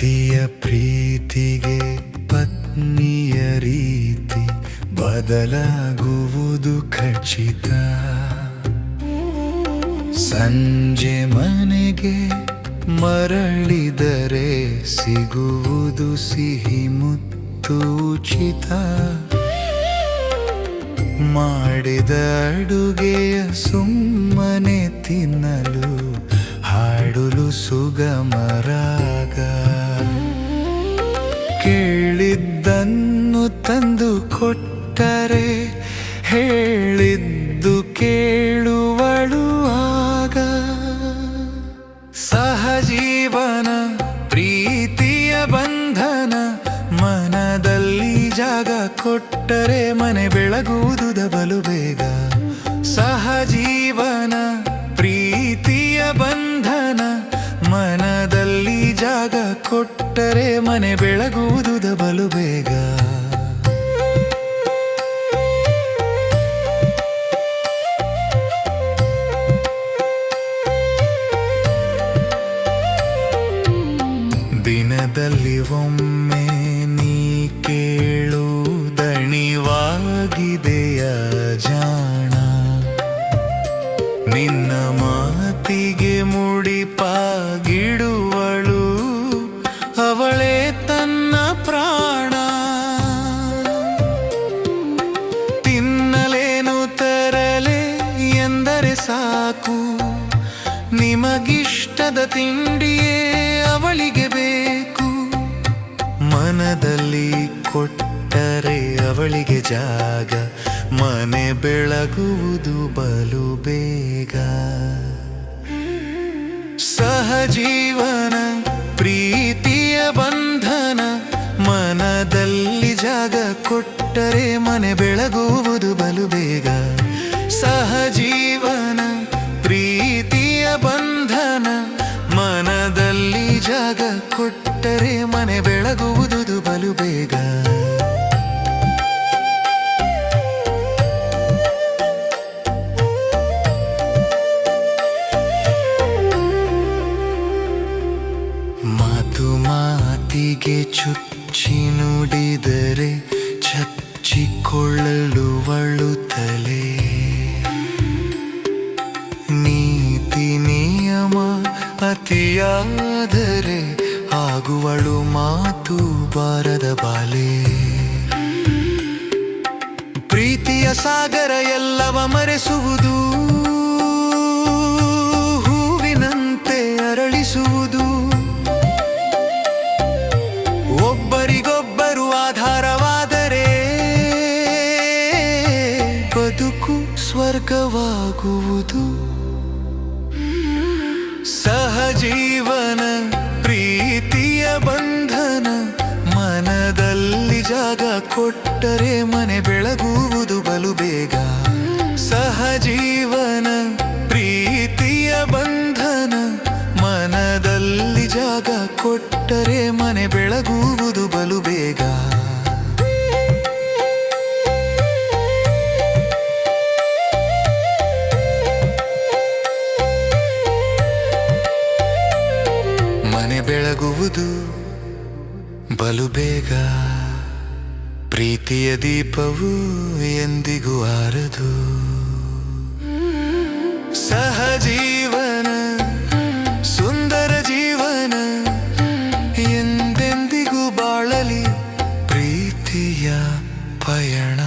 ಪ್ರೀತಿಗೆ ಪತ್ನಿಯ ರೀತಿ ಬದಲಾಗುವುದು ಖಚಿತ. ಸಂಜೆ ಮನೆಗೆ ಮರಳಿದರೆ ಸಿಗುವುದು ಸಿಹಿ ಮುತ್ತು ಉಚಿತ. ಮಾಡಿದ ಅಡುಗೆಯ ಸುಮ್ಮನೆ ತಿನ್ನಲು ಹಾಡಲು ಸುಗಮರಾಗ ತಂದು ಕೊಟ್ಟರೆ ಹೇಳಿದ್ದು ಕೇಳುವಳು ಆಗ. ಸಹಜೀವನ, ಪ್ರೀತಿಯ ಬಂಧನ, ಮನದಲ್ಲಿ ಜಾಗ ಕೊಟ್ಟರೆ ಮನೆ ಬೆಳಗುವುದು ಬಲು ಬೇಗ. ಸಹಜೀವನ, ಪ್ರೀತಿಯ ಬಂಧನ, ಮನದಲ್ಲಿ ಜಾಗ ಕೊಟ್ಟರೆ ಮನೆ ಬೆಳಗುವುದು ದಬಲು ಬೇಗ. ದಿನದಲ್ಲಿ ಒಮ್ಮೆ ನೀ ಕೇಳು ದಣಿವಾಗಿದೆಯ ಜಾಣ. ನಿನ್ನ ಮಾತಿಗೆ ಮುಡಿಪಾಗಿಡುವಳು ಅವಳೇ ತನ್ನ ಪ್ರಾಣ. ತಿನ್ನಲೇನು ತರಲೆ ಎಂದರೆ ಸಾಕು. ನಿಮಗಿಷ್ಟದ ತಿಂಡಿಯೇ ಅವಳಿಗೆ ಬೇಕು. ಮನದಲ್ಲಿ ಕೊಟ್ಟರೆ ಅವಳಿಗೆ ಜಾಗ. ಮನೆ ಬೆಳಗುವುದು ಬಲು ಬೇಗ. ಸಹಜೀವನ, ಪ್ರೀತಿಯ ಬಂಧನ, ಮನದಲ್ಲಿ ಜಾಗ ಕೊಟ್ಟರೆ ಮನೆ ಬೆಳಗುವುದು ಬಲು ಬೇಗ. ಸಹಜೀವನ ಜಾಗ ಕೊಟ್ಟರೆ ಮನೆ ಬೆಳಗುವುದು ಬಲು ಬೇಗ. ಮಾತು ಮಾತಿಗೆ ಚುಚ್ಚಿ ನುಡಿದರೆ ಚಚ್ಚಿಕೊಳ್ಳಲು ವಳುತ್ತಲೇ ನೀ ಅತಿಯಾದರೆ ಆಗುವಳು ಮಾತು ಬಾರದ ಬಾಲೆ. ಪ್ರೀತಿಯ ಸಾಗರ ಎಲ್ಲವ ಮರೆಸುವುದು, ಹೂವಿನಂತೆ ಅರಳಿಸುವುದು. ಒಬ್ಬರಿಗೊಬ್ಬರು ಆಧಾರವಾದರೆ ಬದುಕು ಸ್ವರ್ಗವಾಗುವುದು. ಸಹಜೀವನ, ಪ್ರೀತಿಯ ಬಂಧನ, ಮನದಲ್ಲಿ ಜಾಗ ಕೊಟ್ಟರೆ ಮನೆ ಬೆಳಗುವುದು ಬಲು ಬೇಗ. ಸಹಜೀವನ, ಪ್ರೀತಿಯ ಬಂಧನ, ಮನದಲ್ಲಿ ಜಾಗ ಕೊಟ್ಟರೆ ಮನೆ ಬೆಳಗುವುದು ಬಲು ಬೇಗ. ಬೆಳಗುವುದು ಬಲು ಬೇಗ. ಪ್ರೀತಿಯ ದೀಪವು ಎಂದಿಗೂ ಆರದು ಸಹಜೀವನ ಸುಂದರ ಜೀವನ ಎಂದೆಂದಿಗೂ ಬಾಳಲಿ ಪ್ರೀತಿಯ ಪಯಣ.